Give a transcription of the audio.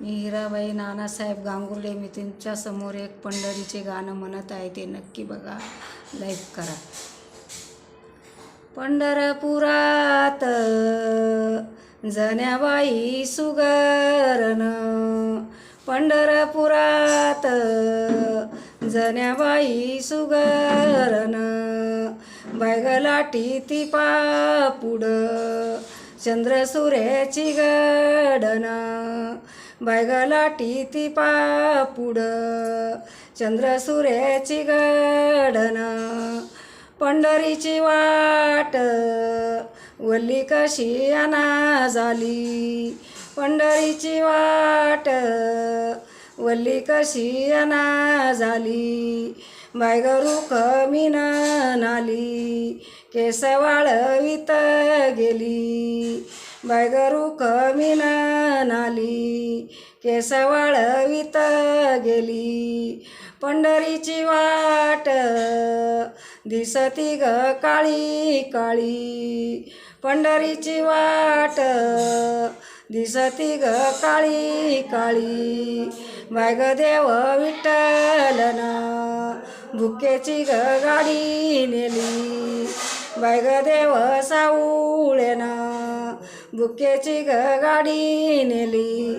मी हिराबाई नानासाहेब गांगुर्डे मी तुमच्यासमोर एक पंढरीचे गाणं म्हणत आहे ते नक्की बघा. लाईक करा. पंढरपुरात जण्याबाई सुगरण. पंढरपुरात जण्याबाई सुगरण. बैगलाटी ती पापुड चंद्रसुरेची गडन. बैगलाटी ती पापुड. चंद्रसुरेची गडन. पंढरीची वाट. वल्ली कशी अना झाली. पंढरीची वाट. वल्ली कशी अना झाली. बायगरू कमीन नाली. केस वाळवीत गेली. बायगरू कमीन नाली केस वाळवीत गेली. पंढरीची वाट दिसती ग काळी काळी. पंढरीची वाट दिसती ग काळी काळी. बायग देव विठ्ठलन भुकेची ग गाडी नेली. बायग देव साऊ बुक्याची ग गाडी नेली.